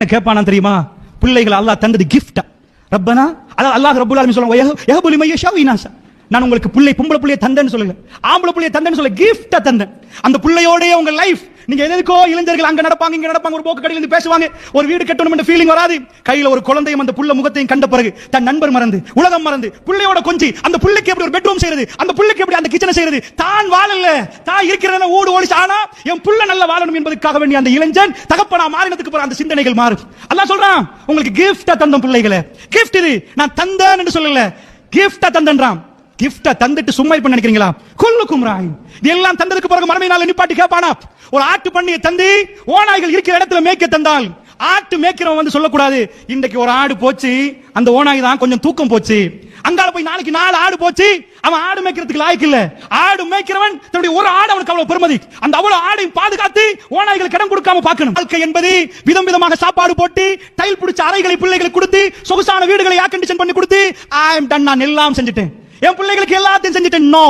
கேட்பானா தெரியுமா? பிள்ளைகள் அல்லாஹ் தந்தது கிஃப்டா ரப்பனா அதாவது அல்லாஹ் ரப்புல் ஆலமி சொல்லுவாங்க மையஷா நான் உங்களுக்கு பிள்ளை பொம்பளை பிள்ளைய தந்தேன்னு சொல்லுங்க ஆம்பளை பிள்ளைய தந்தேன்னு சொல்ல கிஃப்டா தந்தேன். அந்த பிள்ளையோடைய உங்க லைஃப் நீங்க எதுக்கோ இளைஞர்கள் அங்க நடப்பாங்க இங்க நடப்பாங்க ஒரு போக்கு கடையில இருந்து பேசுவாங்க ஒரு வீடு கட்டணும் என்ற ஃபீலிங் வராது. கையில ஒரு குழந்தையும் அந்த புள்ள முகத்தையும் கண்ட பிறகு தன் நண்பர் மறந்து உலகம் மறந்து பிள்ளையோட கொஞ்சி அந்த பிள்ளைக்கு எப்படி ஒரு பெட்ரூம் செய்யறது அந்த பிள்ளைக்கு எப்படி அந்த கிச்சனை செய்யறது தான் வாழல தான் இருக்கிறத ஓடு ஓடி ஆனா என் புள்ள நல்ல வாழணும் என்பதற்காக வேண்டிய அந்த இளைஞன் தகப்பனா மாறினதுக்கு பிறகு அந்த சிந்தனைகள் மாறும். அல்லாஹ் சொல்றான் உங்களுக்கு கிஃப்டா தந்தம் பிள்ளைகளை. கிஃப்ட் இது நான் தந்தேன் என்று சொல்லல. கிஃப்டா தந்தன்றான். கிஃப்ட தந்துட்டு சும்மா இப்ப நினைக்கிறீங்களா? கொல்லுக்கும் ராய் எல்லாம் தந்ததுக்கு பிறகு மனமே நாள் நிப்பாட்டி கேட்பானா? ஒரு ஆட்டு பண்ணியை தந்து ஓநாய்கள் இருக்கிற இடத்துல மேய்க்க தந்தால் ஆட்டு மேய்க்கிறவன் வந்து சொல்லக்கூடாது. இன்றைக்கு ஒரு ஆடு போச்சு அந்த ஓநாய் தான் கொஞ்சம் தூக்கம் போச்சு. அங்கால போய் நாளைக்கு நாலு ஆடு போச்சு அவன் ஆடு மேய்க்கிறதுக்கு லாய்க்கு இல்ல. ஆடு மேய்க்கிறவன் தன்னுடைய ஒரு ஆடு அவனுக்கு அவ்வளவு பெருமதி. அந்த அவ்வளவு ஆடையும் பாதுகாத்து ஓநாய்கள் கடன் கொடுக்காம பார்க்கணும். வாழ்க்கை என்பது விதம் விதமாக சாப்பாடு போட்டு டைல் பிடிச்ச அறைகளை பிள்ளைகளுக்கு கொடுத்து சொகுசான வீடுகளை ஏர் கண்டிஷன் பண்ணி கொடுத்து ஐ எம் டன் நான் எல்லாம் செஞ்சுட்டேன். என் பிள்ளைகளுக்கு எல்லாத்தையும் செஞ்சுட்டேன் நோ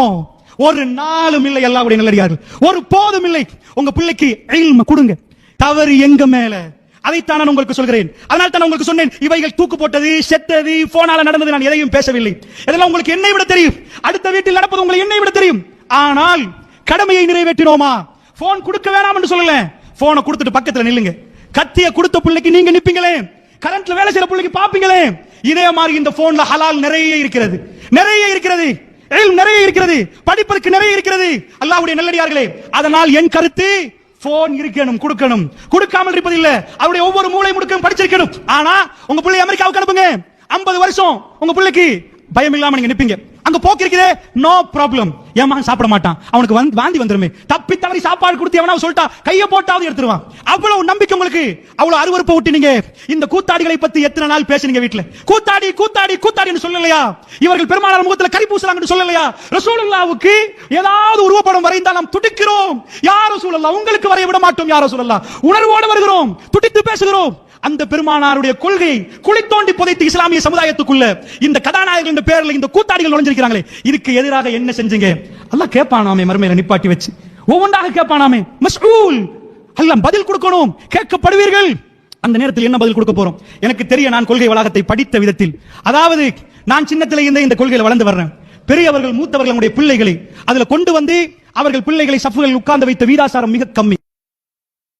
ஒரு நாளும் இல்லை எல்லாருடைய நல்லடியார்கள். ஒரு போதும் இல்லை. உங்க பிள்ளைக்கு எல்ம கொடுங்க. தவறு எங்க மேல? அதைத்தான் நான் உங்களுக்கு சொல்கிறேன். அதனால் தான் உங்களுக்கு சொன்னேன் இவைகள் தூக்கு போட்டது செத்தது போனால நடந்தது நான் எதையும் பேசவில்லை. இதெல்லாம் உங்களுக்கு என்னை விட தெரியும். அடுத்த வீட்டில் நடப்பது உங்களுக்கு என்னை விட தெரியும். ஆனால் கடமையை நிறைவேற்றினோமா? போன் கொடுக்க வேணாம் என்று சொல்லல. போனை கொடுத்துட்டு பக்கத்துல நில்லுங்க. கத்திய கொடுத்த பிள்ளைக்கு நீங்க நிப்பீங்களே. கரண்ட்ல வேலை செய்யற பிள்ளைக்கு பாப்பீங்களே. இதே மாதிரி இந்த போன்ல ஹலால் நிறைய இருக்கிறது. நிறைய இருக்கிறது. நிறைய இருக்கிறது. படிப்பதற்கு நிறைய இருக்கிறது. அல்லாவுடைய நல்லடியார்களே அதனால் என் கருத்து போன் இருக்கணும் கொடுக்கணும். கொடுக்காமல் இருப்பது இல்ல அவருடைய ஒவ்வொரு மூளை முடுக்கம் படிச்சிருக்கணும். ஆனா உங்க பிள்ளை அமெரிக்காவுக்கு அனுப்புங்க. 50 வருஷம் உங்க பிள்ளைக்கு பயம் இல்லாம நீங்க நிப்பீங்க. அங்க போக்கு இருக்குதே நோ ப்ராப்ளம் என் மகன் சாப்பிட மாட்டான். அவனுக்கு வந்து வாந்தி வந்துருமே. தப்பி தவறி சாப்பாடு கொடுத்து எவனா சொல்லிட்டா கையை போட்டாவது எடுத்துருவான். அவ்வளவு நம்பிக்கை உங்களுக்கு. அவ்வளவு அருவருப்பை விட்டுனீங்க இந்த கூத்தாடிகளை பத்தி எத்தனை நாள் பேசுனீங்க வீட்டுல கூத்தாடி கூத்தாடி கூத்தாடின்னு சொல்லலையா? இவர்கள் பெருமானார் முகத்துல கறி பூசலாங்கன்னு சொல்லலையா? ரசூலுல்லாவுக்கு ஏதாவது உருவப்படம் வரைந்தால் நாம் துடிக்கிறோம். யார் ரசூலுல்லா உங்களுக்கு வரைய விட மாட்டோம் யார் ரசூலுல்லா உணர்வோடு வருகிறோம். துடித்து பேசுகிறோம். அந்த பெருமானாருடைய கொள்கையை குழி தோண்டி புதைத்து இஸ்லாமிய சமுதாயத்துக்குள்ள இந்த கதாநாயகர்கள் என்ற பேர்ல இந்த கூத்தாடிகள் நுழைஞ்சிருக்கிறாங்களே. இதுக்கு எதிராக என்ன செஞ்சீங்க? அல்லாஹ் கேட்பானாமே மறுமையில நிப்பாட்டி வச்சு. ஒவ்வொன்றாக கேட்பானாமே மஸ்ஊல் அல்லாஹ் பதில் கொடுக்கணும். கேட்கப்படுவீர்கள். அந்த நேரத்தில் என்ன பதில் கொடுக்க போறோம்? எனக்கு தெரிய நான் கொள்கை வளாகத்தை படித்த விதத்தில். அதாவது நான் சின்னத்திலே இருந்தே இந்த கொள்கையில் வளர்ந்து வர்றேன். பெரியவர்கள் மூத்தவர்களுடைய பிள்ளைகளை. அதுல கொண்டு வந்து அவர்கள் பிள்ளைகளை சஃப்புகளில் உட்கார்ந்து வைத்த வீராசாரம் மிக கம்மி.